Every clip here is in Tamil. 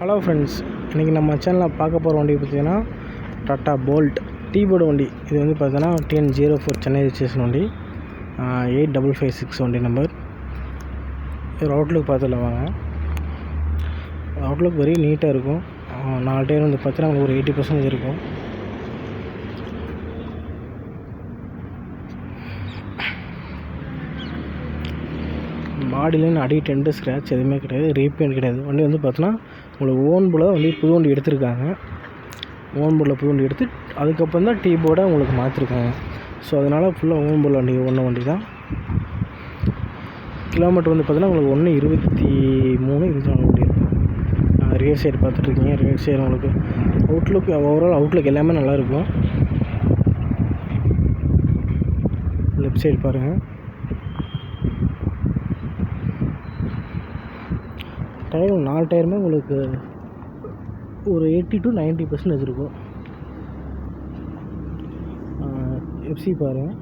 ஹலோ ஃப்ரெண்ட்ஸ் இன்றைக்கி நம்ம சேனலில் பார்க்க போகிற வண்டி பார்த்தீங்கன்னா டாட்டா போல்ட் டீ போர்டு வண்டி. இது வந்து பார்த்தீங்கன்னா TN zero four Chennai registration வண்டி. எயிட் டபுள் ஃபைவ் சிக்ஸ் வண்டி நம்பர் இது அவுட்லுக் பார்த்துல வாங்க. அவுட்லுக் வெரி நீட்டாக இருக்கும். நாலு டயர் வந்து பார்த்தீங்கன்னா உங்களுக்கு ஒரு எயிட்டி பர்சன்டேஜ் இருக்கும். பாடியிலேருந்து அடி டென்ட்டு ஸ்க்ராட்ச் எதுவுமே கிடையாது ரீபெயிண்ட் கிடையாது. வண்டி வந்து பார்த்தோன்னா உங்களுக்கு ஓன் போர்டில் வண்டி புது வண்டி எடுத்திருக்காங்க. ஓன் போர்டில் புது வண்டி எடுத்து அதுக்கப்புறம் தான் டீ போர்டை உங்களுக்கு மாற்றிருக்காங்க ஸோ அதனால் ஃபுல்லாக ஓன் போர்டில் வண்டி ஒன்று வண்டி தான். கிலோமீட்டர் வந்து பார்த்தீங்கன்னா உங்களுக்கு ஒன்று இருபத்தி மூணு இருபத்தி நாலு வண்டி. இருக்கும் ரியர் சைடு பார்த்துட்ருக்கீங்க ரியர் சைடு உங்களுக்கு அவுட்லுக் ஓவரால் அவுட்லுக் எல்லாமே நல்லாயிருக்கும் லெஃப்ட் சைடு பாருங்கள் டயர் நாலு டயருமே உங்களுக்கு ஒரு எயிட்டி டு 90% பர்சன்டேஜ் இருக்கும் எஃப்சி பாருங்கள்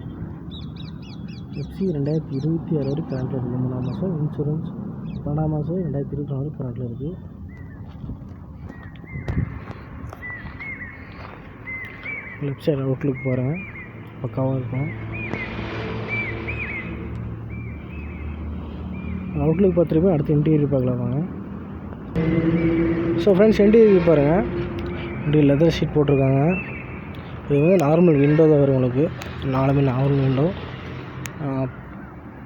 எஃப்சி ரெண்டாயிரத்தி இருபத்தி ஆறு வரைக்கும் கரண்ட்டில் இருக்குது மூணாம் மாதம் இன்சூரன்ஸ் பன்னெண்டாம் மாதம் ரெண்டாயிரத்தி இருபத்தி நாலு கரண்ட்டில் இருக்குது லெஃப்ட் சைடு அவுட்லுக் பாருங்கள் பக்காவாக இருக்கும். அவுட்லுக் பார்த்துருப்பேன் அடுத்து இன்டீரியர் பார்க்கலாம் வாங்க ஸோ ஃப்ரெண்ட்ஸ் இன்டீரியர் பாருங்கள் இப்படி லெதர் ஷீட் போட்டிருக்காங்க. இது வந்து நார்மல் விண்டோ தான் வரும் உங்களுக்கு. நாலுமே நார்மல் விண்டோ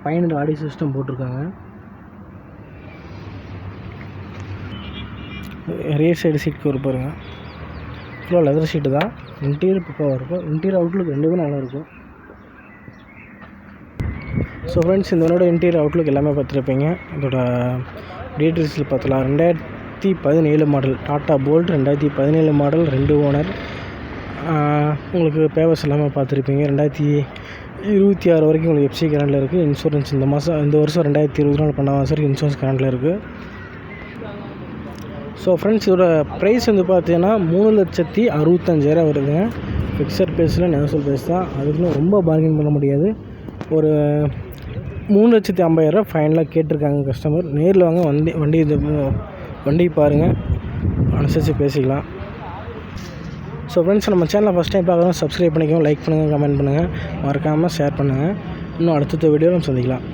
பைனல் ஆடி சிஸ்டம் போட்டிருக்காங்க. ரியர் சைடு சீட் ஒரு பாருங்கள் ஃபுல்லாக லெதர் ஷீட்டு தான். இன்டீரியர் பக்காவாக இருக்கும் இன்டீரியர் அவுட்லுக் ரெண்டுமே நல்லா இருக்கும். ஸோ ஃப்ரெண்ட்ஸ் இந்த இன்டீரியர் அவுட்லுக் எல்லாமே பார்த்துருப்பீங்க. இதோட டீட்டெயில்ஸில் பார்த்தலாம் ரெண்டாயிரத்தி பதினேழு மாடல். டாட்டா போல்ட் ரெண்டாயிரத்தி பதினேழு மாடல் ரெண்டு ஓனர். உங்களுக்கு பேப்பர்ஸ் எல்லாமே பார்த்துருப்பீங்க. ரெண்டாயிரத்தி இருபத்தி ஆறு வரைக்கும் உங்களுக்கு எஃப்சி கரண்டில் இருக்குது இன்சூரன்ஸ் இந்த மாதம் இந்த வருஷம் ரெண்டாயிரத்தி இருபத்தி நாலு பண்ண மாதம் வரைக்கும் இன்சூரன்ஸ் கரண்டில் இருக்குது ஸோ ஃப்ரெண்ட்ஸ் இதோட ப்ரைஸ் வந்து பார்த்தீங்கன்னா மூணு லட்சத்தி அறுபத்தஞ்சாயிரம் வருதுங்க. ஃபிக்ஸட் ப்ரைஸில் நேசல் ப்ரைஸ் தான். அதுக்குன்னு ரொம்ப பார்கெயின் பண்ண முடியாது. ஒரு மூணு லட்சத்தி ஐம்பதாயிரரூவா ஃபைனலாக கேட்டிருக்காங்க கஸ்டமர் நேரில் வாங்க வண்டி வண்டி இது வண்டி பாருங்கள் அனுசரித்து பேசிக்கலாம். ஸோ ஃப்ரெண்ட்ஸ் நம்ம சேனலை ஃபஸ்ட் டைம் பார்க்குறோம் சப்ஸ்கிரைப் பண்ணிக்கோங்க லைக் பண்ணுங்கள் கமெண்ட் பண்ணுங்கள் மறக்காமல் ஷேர் பண்ணுங்கள் இன்னும் அடுத்தடுத்த வீடியோவில் நம்ம சந்திக்கலாம்.